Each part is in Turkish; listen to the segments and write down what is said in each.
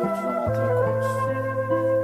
Ultramonte Records.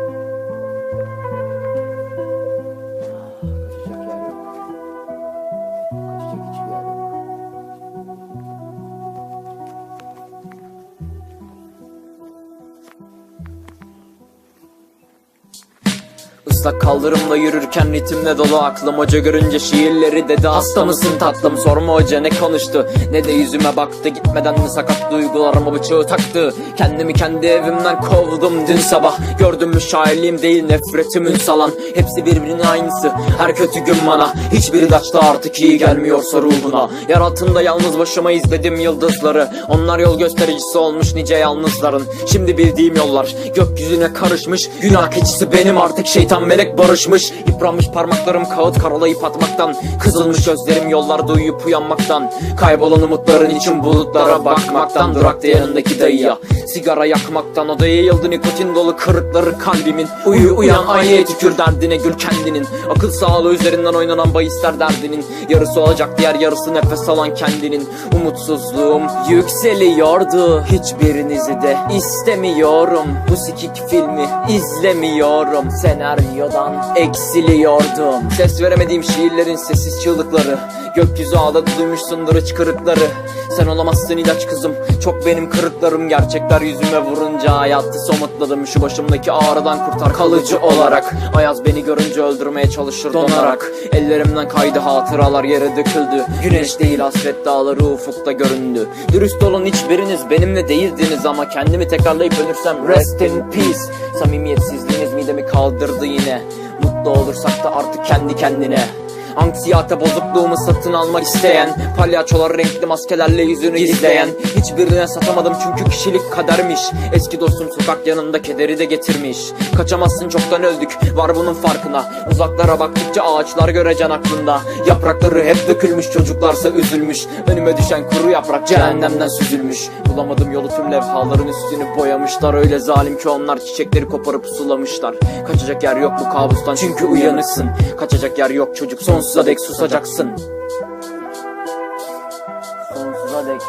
Islak kaldırımla yürürken ritimle dolu aklım. Hoca görünce şiirleri dedi hasta mısın tatlım? Sorma hoca ne konuştu ne de yüzüme baktı. Gitmeden de sakat duygularıma bıçağı taktı? Kendimi kendi evimden kovdum dün sabah. Gördün mü şairliğim değil nefretimin salan. Hepsi birbirinin aynısı her kötü gün bana. Hiçbiri daçta artık iyi gelmiyorsa ruhuna. Yer altında yalnız başıma izledim yıldızları. Onlar yol göstericisi olmuş nice yalnızların. Şimdi bildiğim yollar gökyüzüne karışmış Günah keçisi benim. Artık şeytan melek barışmış Yıpranmış parmaklarım kağıt karalayıp atmaktan. Kızılmış gözlerim yollarda uyuyup uyanmaktan. Kaybolan umutların için bulutlara bakmaktan. Durakta yanındaki dayıya sigara yakmaktan Odaya yayıldı nikotin dolu kırıkları kalbimin. Uyu uyan aynaya tükür derdine gül kendinin. Akıl sağlığı üzerinden oynanan bahisler derdinin. Yarısı olacak diğer yarısı nefes alan kendinin. Umutsuzluğum yükseliyordu Hiçbirinizi de istemiyorum. Bu sikik filmi izlemiyorum Senaryodan eksiliyordum Ses veremediğim şiirlerin sessiz çığlıkları Gökyüzü ağladı duymuşsundur hıçkırıkları Sen olamazsın ilaç kızım. Çok benim kırıklarım. Gerçekler yüzüme vurunca Hayatı somutladım. Şu başımdaki ağrıdan kurtar kalıcı olarak. Ayaz beni görünce öldürmeye çalışır donarak. Ellerimden kaydı hatıralar yere döküldü. Güneş değil hasret dağları ufukta göründü. Dürüst olun hiçbiriniz benimle değildiniz Ama kendimi tekrarlayıp ölürsem rest in peace. Samimiyetsizliğiniz midemi kaldırdı yine. Mutlu olursak da artık kendi kendine Anksiyete bozukluğumu satın almak isteyen Palyaçolar renkli maskelerle yüzünü gizleyen Hiçbirine satamadım çünkü kişilik kadermiş. Eski dostum sokak yanında kederi de getirmiş. Kaçamazsın çoktan öldük var bunun farkına. Uzaklara baktıkça ağaçlar göreceksin aklında Yaprakları hep dökülmüş çocuklarsa üzülmüş. Önüme düşen kuru yaprak cehennemden süzülmüş. Bulamadım yolu tüm levhaların üstünü boyamışlar. Öyle zalim ki onlar çiçekleri koparıp sulamışlar. Kaçacak yer yok bu kabustan çünkü uyanıksın. Kaçacak yer yok çocuk sonsuza dek susacaksın. Sonsuza dek